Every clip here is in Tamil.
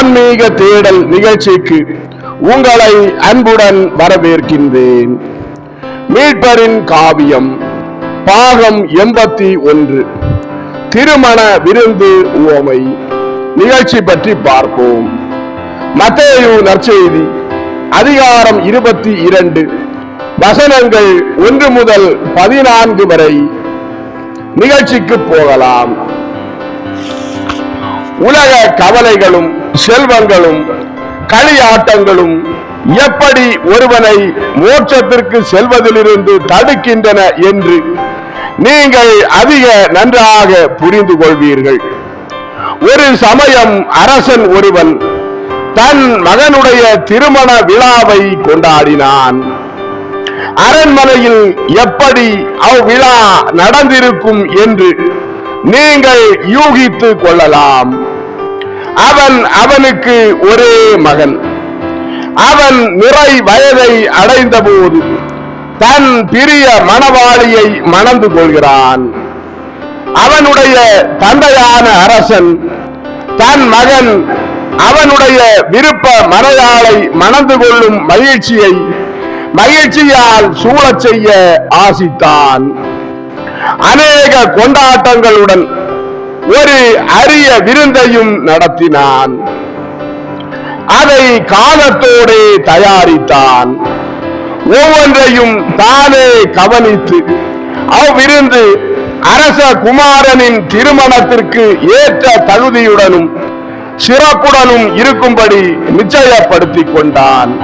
ஆன்மீக தேடல் நிகழ்ச்சிக்கு உங்களை அன்புடன் வரவேற்கின்றேன். மீட்பரின் காவியம் பாகம் எண்பத்தி ஒன்று. திருமண விருந்து உவமை. நிகழ்ச்சி பற்றி பார்ப்போம். மத்தேயு நற்செய்தி அதிகாரம் இருபத்தி இரண்டு. வசனங்கள் ஒன்று முதல் பதினான்கு வரை நிகழ்ச்சிக்கு போகலாம். உலக கவலைகளும் செல்வங்களும் களியாட்டங்களும் எப்படி ஒருவனை மோட்சத்திற்கு செல்வதிலிருந்து தடுக்கின்றன என்று நீங்கள் அதிக நன்றாக புரிந்து கொள்வீர்கள். ஒரு சமயம் அரசன் ஒருவன் தன் மகனுடைய திருமண விழாவை கொண்டாடினான். அரண்மனையில் எப்படி அவ்விழா நடந்திருக்கும் என்று நீங்கள் யூகித்துக் கொள்ளலாம். அவன் அவனுக்கு ஒரே மகன். அவன் நிறை வயதை அடைந்த போது தன் பிரிய மணவாளியை மணந்து கொள்கிறான். அவனுடைய தந்தையான அரசன் தன் மகன் அவனுடைய விருப்ப மறையாளை மணந்து கொள்ளும் மகிழ்ச்சியை மகிழ்ச்சியால் சூழச் செய்ய ஆசித்தான். அநேக கொண்டாட்டங்களுடன் ஒரு அரிய விருந்தையும் நடத்தினான். அதை காலத்தோடே தயாரித்தான். ஒவ்வொன்றையும் தானே கவனித்து அவ்விருந்து அரச குமாரனின் திருமணத்திற்கு ஏற்ற தகுதியுடனும் சிறப்புடனும் இருக்கும்படி நிச்சயப்படுத்திக் கொண்டான்.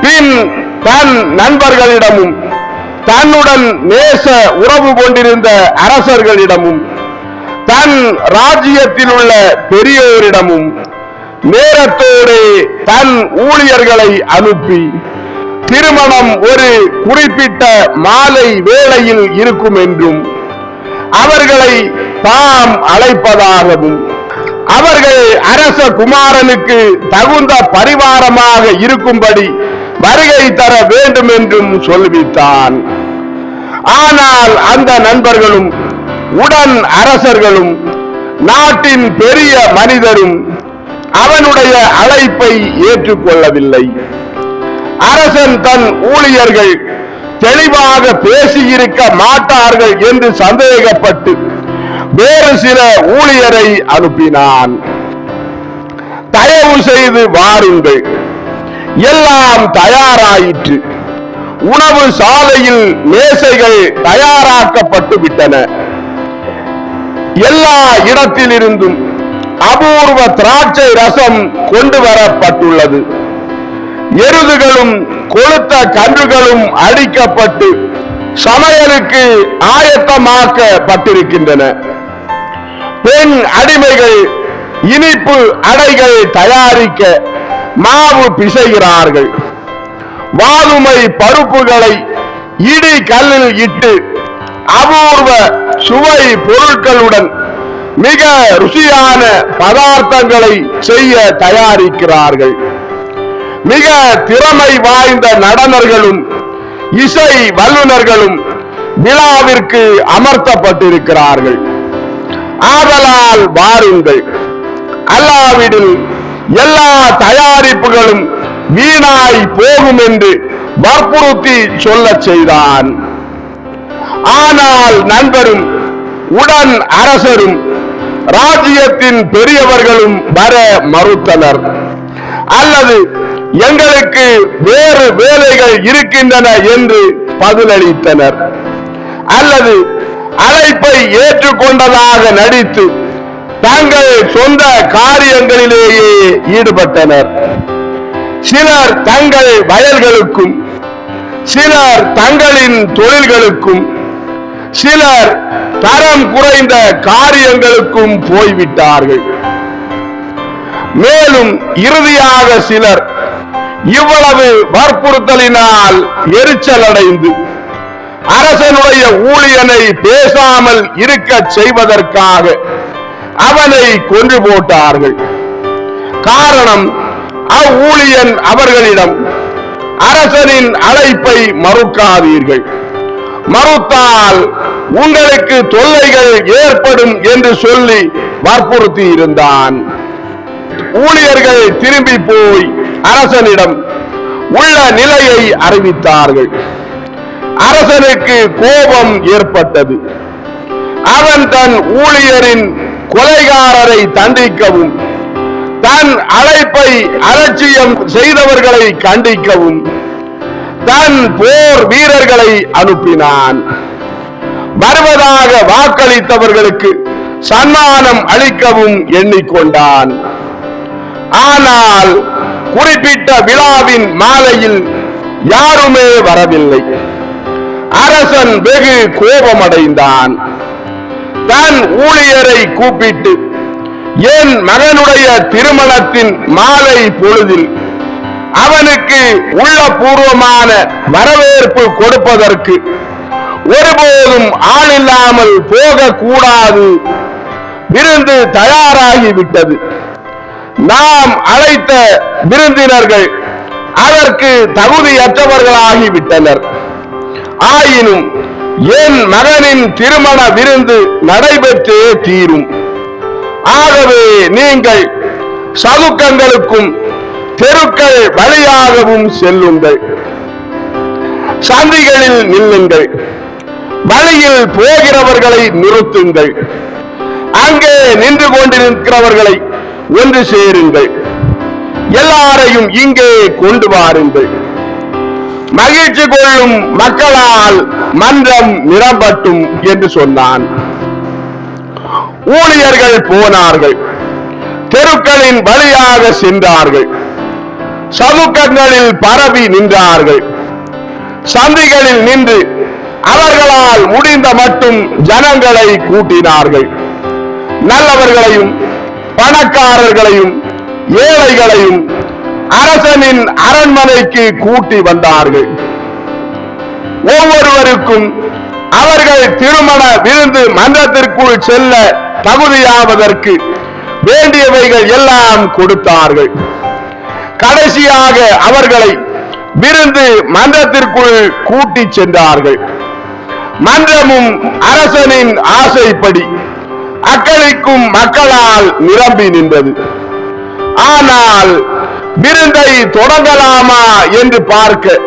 பின் தன் நண்பர்களிடமும் தன்னுடன் நேச உறவு கொண்டிருந்த அரசர்களிடமும் தன் ராஜ்யத்தில் உள்ள பெரியோரிடமும் நேரத்தோடு தன் ஊழியர்களை அனுப்பி திருமணம் ஒரு குறிப்பிட்ட மாலை வேளையில் இருக்கும் என்றும் அவர்களை தாம் அழைப்பதாகவும் அவர்கள் அரச குமாரனுக்கு தகுந்த பரிவாரமாக இருக்கும்படி வருகை தர வேண்டும் என்றும் சொல்வித்தான் ஆனால் அந்த நண்பர்களும் உடன் அரசர்களும் நாட்டின் பெரிய மனிதரும் அவனுடைய அழைப்பை ஏற்றுக்கொள்ளவில்லை. அரசன் தன் ஊழியர்கள் தெளிவாக பேசியிருக்க மாட்டார்கள் என்று சந்தேகப்பட்டு வேறு சில ஊழியரை அனுப்பினான். தயவு செய்து வாருங்கள். எல்லாம் தயாராயிற்று. உணவு சாலையில் மேசைகள் தயாராக்கப்பட்டு விட்டன எல்லா இடத்திலிருந்தும் அபூர்வ திராட்சை ரசம் கொண்டு வரப்பட்டுள்ளது எருதுகளும் கொளுத்த கன்றுகளும் அடிக்கப்பட்டு சமையலுக்கு ஆயத்தமாக்கப்பட்டிருக்கின்றன. பெண் அடிமைகள் இனிப்பு அடைகள் தயாரிக்க மாவு பிசைகிறார்கள். வாதுமை பருப்புகளை இடி கல்லில் இட்டு அபூர்வ சுவை பொருட்களுடன் மிக ருசியான பதார்த்தங்களை செய்ய தயாரிக்கிறார்கள். மிக திறமை வாய்ந்த நடனர்களும் இசை வல்லுநர்களும் விழாவிற்கு அமர்த்தப்பட்டிருக்கிறார்கள். ஆதலால் வாருங்கள். அல்லாவிடில் எல்லா தயாரிப்புகளும் வீணாய் போகும் என்று வற்புறுத்தி சொல்லச் செய்தான். ஆனால் நண்பரும் உடன் அரசரும் ராஜ்யத்தின் பெரியவர்களும் வர மறுத்தனர். அல்லது எங்களுக்கு வேறு வேலைகள் இருக்கின்றன என்று பதிலளித்தனர். அல்லது அழைப்பை ஏற்றுக்கொண்டதாக நடித்து தங்கள் சொந்த காரியங்களிலேயே ஈடுபட்டனர். சிலர் தங்கள் வயல்களுக்கும் சிலர் தங்களின் தொழில்களுக்கும் சிலர் தரம் குறைந்த காரியங்களுக்கும் போய்விட்டார்கள். மேலும் இறுதியாக சிலர் இவ்வளவு வற்புறுத்தலினால் எரிச்சல் அடைந்து அரசனுடைய ஊழியனை பேசாமல் இருக்க செய்வதற்காக அவனை கொன்று போட்டார்கள். காரணம் அவ்வூழியன் அவர்களிடம் அரசனின் அழைப்பை மறுக்காதீர்கள். மறுத்தால் உங்களுக்கு தொல்லைகள் ஏற்படும் என்று சொல்லி வற்புறுத்தி இருந்தான். ஊழியர்கள் திரும்பி போய் அரசனிடம் உள்ள நிலையை அறிவித்தார்கள். அரசனுக்கு கோபம் ஏற்பட்டது. அவன் தன் ஊழியரின் கொலைகாரரை தண்டிக்கவும் தன் அழைப்பை அலட்சியம் செய்தவர்களை கண்டிக்கவும் தன் போர் வீரர்களை அனுப்பினான். வருவதாக வாக்களித்தவர்களுக்கு சன்மானம் அளிக்கவும் எண்ணிக்கொண்டான். ஆனால் குறிப்பிட்ட விழாவின் மாலையில் யாருமே வரவில்லை. அரசன் வெகு கோபமடைந்தான். தன் ஊழியரை கூப்பிட்டு என் மகனுடைய திருமணத்தின் மாலை பொழுதில் அவனுக்கு உள்ளபூர்வமான வரவேற்பு கொடுப்பதற்கு ஒருபோதும் ஆள் இல்லாமல் போகக்கூடாது. விருந்து தயாராகிவிட்டது. நாம் அழைத்த விருந்தினர்கள் அதற்கு தகுதியற்றவர்களாகிவிட்டனர். ஆயினும் என் மகனின் திருமண விருந்து நடைபெற்றே தீரும். ஆகவே நீங்கள் சதுக்கங்களுக்கும் தெருக்கள் வழியாகவும் செல்லுங்கள். சந்திகளில் நில்லுங்கள். வழியில் போகிறவர்களை நிறுத்துங்கள். அங்கே நின்று கொண்டிருக்கிறவர்களை ஒன்று சேருங்கள். எல்லாரையும் இங்கே கொண்டு வாருங்கள். மகிழ்ச்சி கொள்ளும் மக்களால் மன்றம் நிரம்பட்டும் என்று சொன்னான். ஊழியர்கள் போனார்கள். தெருக்களின் வழியாக சென்றார்கள். சதுக்கங்களில் பரவி நின்றார்கள். சந்திகளில் நின்று அவர்களால் முடிந்த மட்டும் ஜனங்களை கூட்டினார்கள். நல்லவர்களையும் பணக்காரர்களையும் ஏழைகளையும் அரசனின் அரண்மனைக்கு கூட்டி வந்தார்கள். ஒவ்வொருவருக்கும் அவர்கள் திருமண விருந்து மன்றத்திற்குள் செல்ல தகுதியாவதற்கு வேண்டியவைகள் எல்லாம் கொடுத்தார்கள். கடைசியாக அவர்களை விருந்து மன்றத்திற்குள் கூட்டி சென்றார்கள். மன்றமும் அரசனின் ஆசைப்படி அக்களிக்கும் மக்களால் நிரம்பி நின்றது. ஆனால் விருந்தை தொடங்கலாமா? என்று பார்க்க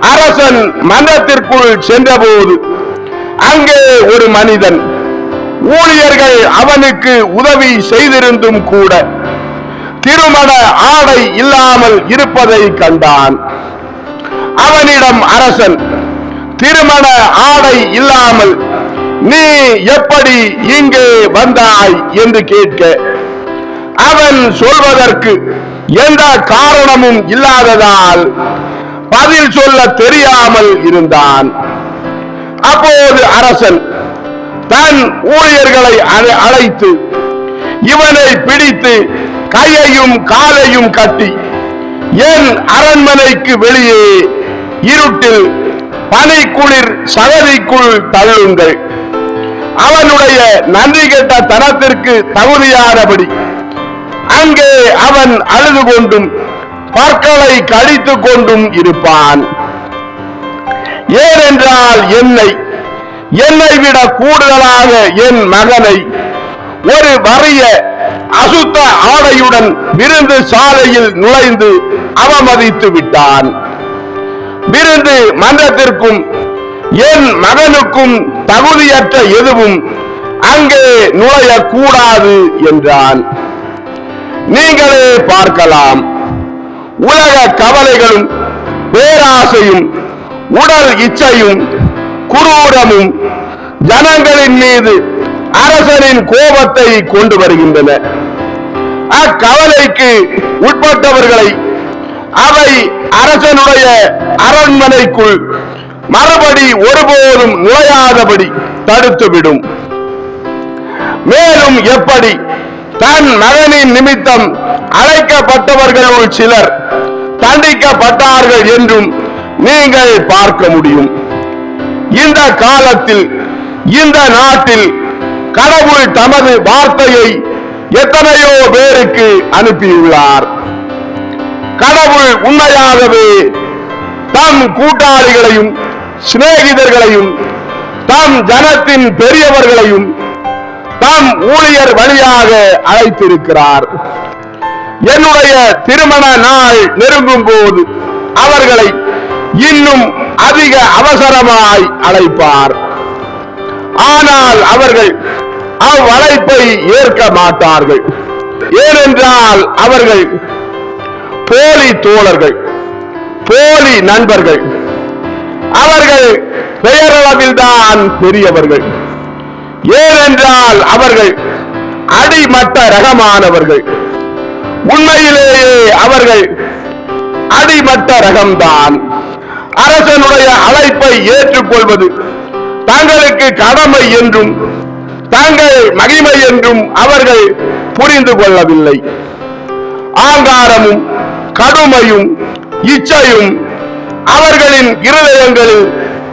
அரசன் மன்றத்திற்குள் சென்றபோது அங்கே ஒரு மனிதன் ஊழியர்கள் அவனுக்கு உதவி செய்திருந்தும் கூட திருமண ஆடை இல்லாமல் இருப்பதை கண்டான். அவனிடம் அரசன் திருமண ஆடை இல்லாமல் நீ எப்படி இங்கே வந்தாய்? என்று கேட்க அவன் சொல்வதற்கு எந்த காரணமும் இல்லாததால் பதில் சொல்ல தெரியாமல் இருந்தான். அப்போது அரசன் தன் ஊழியர்களை அழை- அழைத்து இவனை பிடித்து கையையும் காலையும் கட்டி என் அரண்மனைக்கு வெளியே இருட்டில் பனிக்குளிர் சகதிக்குள் தள்ளுங்கள். அவனுடைய நன்றி கெட்ட தனத்திற்கு தகுதியானபடி அங்கே அவன் அழுது கொண்டும் பற்களை கடித்துக் கொண்டும் இருப்பான். ஏனென்றால் என்னை என்னை விட கூடுதலாக என் மகனை ஒரு வறிய அசுத்த ஆடையுடன் விருந்து சாலையில் நுழைந்து அவமதித்து விட்டான். விருந்து மன்றத்திற்கும் என் மகனுக்கும் தகுதியற்ற எதுவும் அங்கே நுழையக்கூடாது என்றான். நீங்களே பார்க்கலாம். உலக கவலைகளும் பேராசையும் உடல் இச்சையும் குரூரமும் ஜனங்களின் மீது அரசனின் கோபத்தை கொண்டு வருகின்றன. அக்கவலைக்கு உட்பட்டவர்களை அவை அரசனுடைய அரண்மனைக்குள் மறுபடி ஒருபோதும் நுழையாதபடி தடுத்துவிடும். மேலும் எப்படி தன் மகனின் நிமித்தம் அழைக்கப்பட்டவர்களுள் சிலர் தண்டிக்கப்பட்டார்கள் என்றும் நீங்கள் பார்க்க முடியும். இந்த காலத்தில் இந்த நாட்டில் கடவுள் தமது வார்த்தையை எத்தனையோ பேருக்கு அனுப்பியுள்ளார். கடவுள் உண்மையாகவே தம் கூட்டாளிகளையும் சிநேகிதர்களையும் தம் ஜனத்தின் பெரியவர்களையும் தம் ஊழியர் வழியாக அழைத்திருக்கிறார். என்னுடைய திருமண நாள் நெருங்கும் போது அவர்களை இன்னும் அதிக அவசரமாய் அழைப்பார். ஆனால் அவர்கள் அவ்வழைப்பை ஏற்க மாட்டார்கள். ஏனென்றால் அவர்கள் போலி தோழர்கள் போலி நண்பர்கள். அவர்கள் பெயரளவில் தான் பெரியவர்கள். ஏனென்றால் அவர்கள் அடிமட்ட ரகமானவர்கள். உண்மையிலேயே அவர்கள் அடிமட்ட ரகம்தான். அரசனுடைய அழைப்பை ஏற்றுக்கொள்வது தங்களுக்கு கடமை என்றும் தங்கள் மகிமை என்றும் அவர்கள் புரிந்து கொள்ளவில்லை. ஆங்காரமும் கடுமையும் இச்சையும் அவர்களின் இருதயங்களில்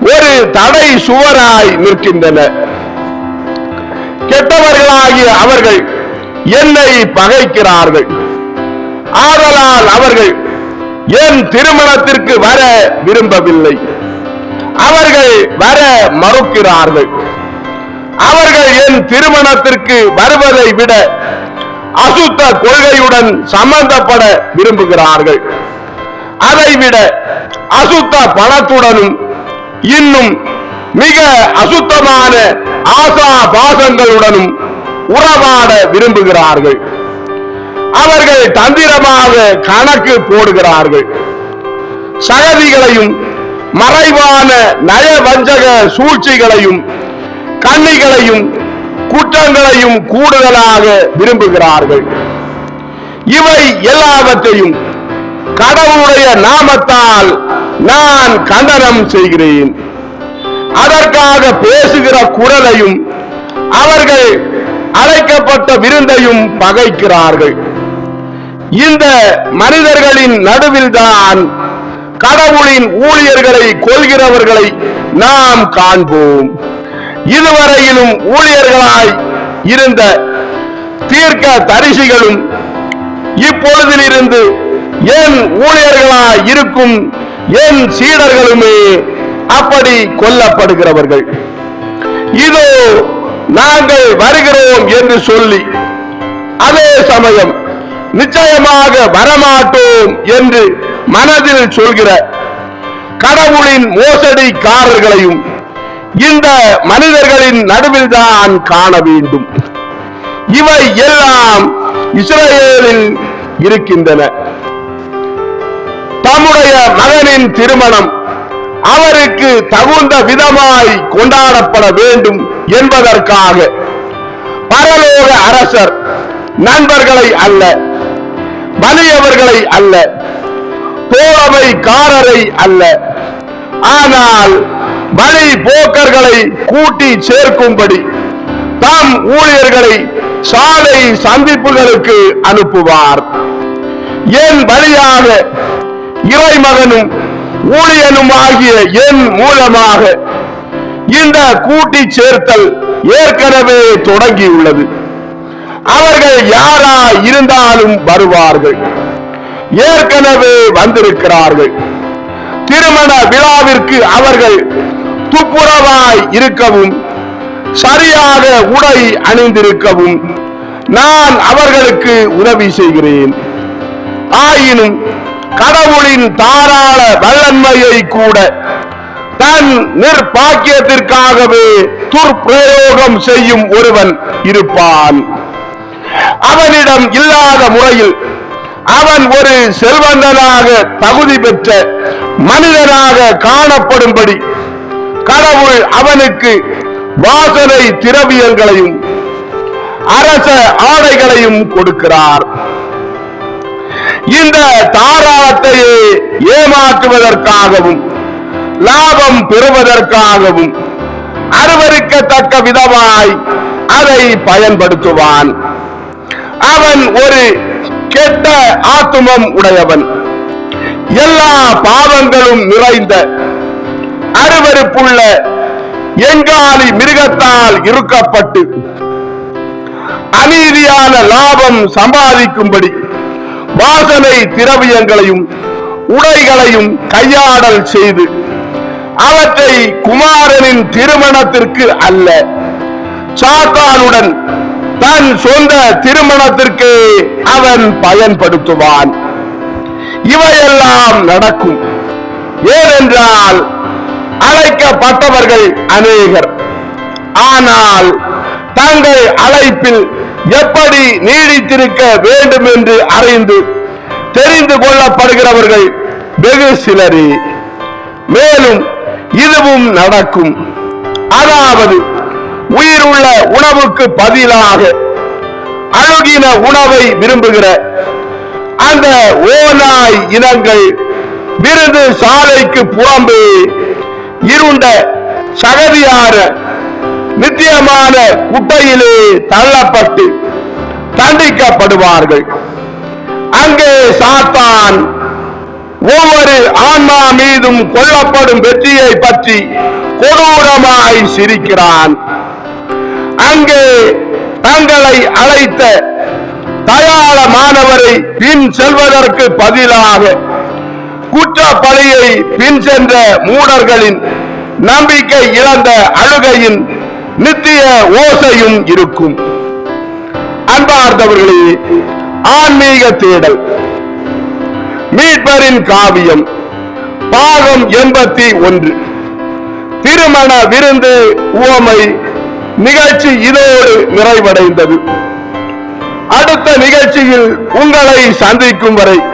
ஒரு தடை சுவராய் நிற்கின்றன. கெட்டவர்களாகிய அவர்கள் என்னை பகைக்கிறார்கள். ஆதலால் அவர்கள் என் திருமணத்திற்கு வர விரும்பவில்லை. அவர்கள் வர மறுக்கிறார்கள். அவர்கள் என் திருமணத்திற்கு வருவதை விட அசுத்த கொள்கையுடன் சம்பந்தப்பட விரும்புகிறார்கள். அதைவிட அசுத்த பணத்துடனும் இன்னும் மிக அசுத்தமான ஆசா பாசங்களுடனும் உறவாட விரும்புகிறார்கள். அவர்கள் தந்திரமாக கணக்கு போடுகிறார்கள். சகதிகளையும் மறைவான நயவஞ்சக சூழ்ச்சிகளையும் கண்ணிகளையும் குற்றங்களையும் கூடுதலாக விரும்புகிறார்கள். இவை எல்லாவற்றையும் கடவுளுடைய நாமத்தால் நான் கண்டனம் செய்கிறேன். அதற்காக பேசுகிற குரலையும் அவர்கள் அழைக்கப்பட்ட விருந்தையும் பகைக்கிறார்கள். இந்த மனிதர்களின் நடுவில்தான் கடவுளின் ஊழியர்களை கொள்கிறவர்களை நாம் காண்போம். இதுவரையிலும் ஊழியர்களாய் இருந்த தீர்க்க தரிசிகளும் இப்பொழுதிலிருந்து என் ஊழியர்களாய் இருக்கும் என் சீடர்களுமே அப்படி கொல்லப்படுகிறவர்கள்? இதோ நாங்கள் வருகிறோம் என்று சொல்லி அதே சமயம் நிச்சயமாக வரமாட்டோம் என்று மனதில் சொல்கிற கடவுளின் மோசடிக்காரர்களையும் இந்த மனிதர்களின் நடுவில் தான் காண வேண்டும். இவை எல்லாம் இஸ்ரேலில் இருக்கின்றன. தம்முடைய மகனின் திருமணம் அவருக்கு தகுந்த விதமாய் கொண்டாடப்பட வேண்டும் என்பதற்காக. பரலோக அரசர் நண்பர்களை அல்ல வலியவர்களை அல்ல தோழமைக்காரரை அல்ல. ஆனால் வழி போக்கர்களை கூட்டி சேர்க்கும்படி தம் ஊழியர்களை சாலை சந்திப்புகளுக்கு அனுப்புவார். என் வழியாக இறைமகனும் ஊழியனும் ஆகிய என் மூலமாக இந்த கூட்டி சேர்த்தல் ஏற்கனவே தொடங்கியுள்ளது. அவர்கள் யாரா இருந்தாலும் வருவார்கள். ஏற்கனவே வந்திருக்கிறார்கள். திருமண விழாவிற்கு அவர்கள் துப்புரவாய் இருக்கவும் சரியாக உடை அணிந்திருக்கவும் நான் அவர்களுக்கு உதவி செய்கிறேன். ஆயினும் கடவுளின் தாராள வல்லன்மையை கூட தன் நிர்பாக்கியத்திற்காகவே துர்பிரயோகம் செய்யும் ஒருவன் இருப்பான். அவனிடம் இல்லாத முறையில் அவன் ஒரு செல்வந்தனாக தகுதி பெற்ற மனிதனாக காணப்படும்படி கடவுள் அவனுக்கு வாசனை திரவியங்களையும் அரச ஆடைகளையும் கொடுக்கிறார். இந்த தாராளத்தையே ஏமாற்றுவதற்காகவும் லாபம் பெறுவதற்காகவும் அருவருக்கத்தக்க விதமாய் அதை பயன்படுத்துவான். அவன் ஒரு கெட்ட ஆத்துமம் உடையவன். எல்லா பாவங்களும் நிறைந்த அருவருப்புள்ள எங்காலி மிருகத்தால் இருக்கப்பட்டு அநீதியான லாபம் சம்பாதிக்கும்படி வாசனை திரவியங்களையும் உடைகளையும் கையாடல் செய்து அவற்றை குமாரனின் திருமணத்திற்கு அல்ல சாத்தானுடன் தன் சொந்த திருமணத்திற்கு அவன் பயன்படுத்துவான். இவையெல்லாம் நடக்கும். ஏனென்றால் அழைக்கப்பட்டவர்கள் அநேகர். ஆனால் தங்கள் அழைப்பில் எப்படி நீடித்திருக்க வேண்டும் என்று அறிந்து தெரிந்து கொள்ளப்படுகிறவர்கள் வெகு சிலரே. மேலும் இதுவும் நடக்கும். அதாவது உயிருள்ள உணவுக்கு பதிலாக அழுகின உணவை விரும்புகிற அந்த ஓநாய் இனங்கள் விருது சாலைக்கு புறம்பே இருண்ட சகதியான நித்தியமான குட்டையிலே தள்ளப்பட்டு தண்டிக்கப்படுவார்கள். அங்கே சாத்தான் ஒவ்வொரு ஆன்மா மீதும் கொல்லப்படும் வெற்றியை பற்றி கொடூரமாய் சிரிக்கிறான். அங்கே தங்களை அழைத்த தயாள மாணவரை பின் செல்வதற்கு பதிலாக குற்றப்பழியை பின் சென்ற மூடர்களின் நம்பிக்கை இழந்த அழுகையின் நித்திய ஓசையும் இருக்கும். அன்பார்ந்தவர்களே ஆன்மீக தேடல். மீட்பரின் காவியம் பாகம் எண்பத்தி ஒன்று. திருமண விருந்து உவமை நிகழ்ச்சி இதோடு நிறைவடைந்தது. அடுத்த நிகழ்ச்சியில் உங்களை சந்திக்கும் வரை